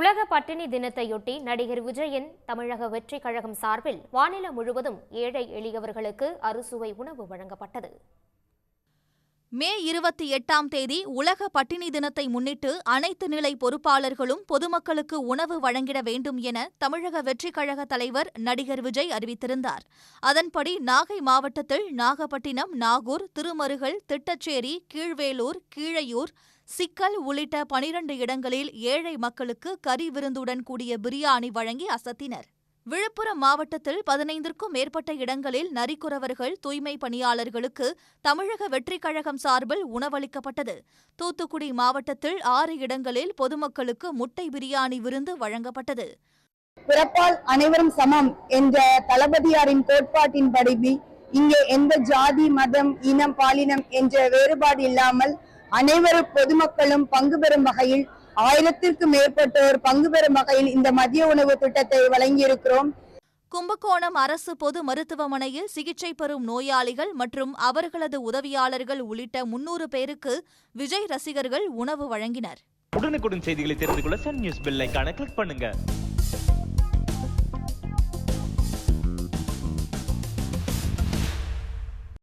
உலக பட்டினி தினத்தையொட்டி நடிகர் விஜயன் தமிழக வெற்றிக் கழகம் சார்பில் மாநிலம் முழுவதும் ஏழை எளியவர்களுக்கு அறுசுவை உணவு வழங்கப்பட்டது. மே இருபத்தி எட்டாம் தேதி உலக பட்டினி தினத்தை முன்னிட்டு அனைத்து நிலை பொறுப்பாளர்களும் பொதுமக்களுக்கு உணவு வழங்கிட வேண்டும் என தமிழக வெற்றிக் கழக தலைவர் நடிகர் விஜய் அறிவித்திருந்தார். அதன்படி நாகை மாவட்டத்தில் நாகப்பட்டினம் நாகூர் திருமருகல் திட்டச்சேரி கீழ்வேலூர் கீழையூர் சிக்கல் உள்ளிட்ட பனிரண்டு இடங்களில் ஏழை மக்களுக்கு கறி விருந்துடன் கூடிய பிரியாணி வழங்கி அசத்தினர். விழுப்புரம் மாவட்டத்தில் பதினைந்திற்கும் மேற்பட்ட இடங்களில் நரிக்குறவர்கள் தூய்மை பணியாளர்களுக்கு தமிழக வெற்றிக் கழகம் சார்பில் உணவளிக்கப்பட்டது. தூத்துக்குடி மாவட்டத்தில் ஆறு இடங்களில் பொதுமக்களுக்கு முட்டை பிரியாணி விருந்து வழங்கப்பட்டது. பிறப்பால் அனைவரும் சமம் என்ற தளபதியாரின் கோட்பாட்டின் படிவி இங்கே எந்த ஜாதி மதம் இனம் பாலினம் என்ற வேறுபாடு இல்லாமல் அனைவரும் பொதுமக்களும் பங்கு பெறும் வகையில் ஆயிரத்திற்கும் மேற்பட்டோர் பங்கு பெறும் வகையில் இந்த மதிய உணவு திட்டத்தை வழங்கியிருக்கிறோம். கும்பகோணம் அரசு பொது மருத்துவமனையில் சிகிச்சை பெறும் நோயாளிகள் மற்றும் அவர்களது உதவியாளர்கள் உள்ளிட்ட முன்னூறு பேருக்கு விஜய் ரசிகர்கள் உணவு வழங்கினர். உடனுக்குடன் செய்திகளை தெரிந்து கொள்ள சன் நியூஸ் பெல் ஐகானை கிளிக் பண்ணுங்க.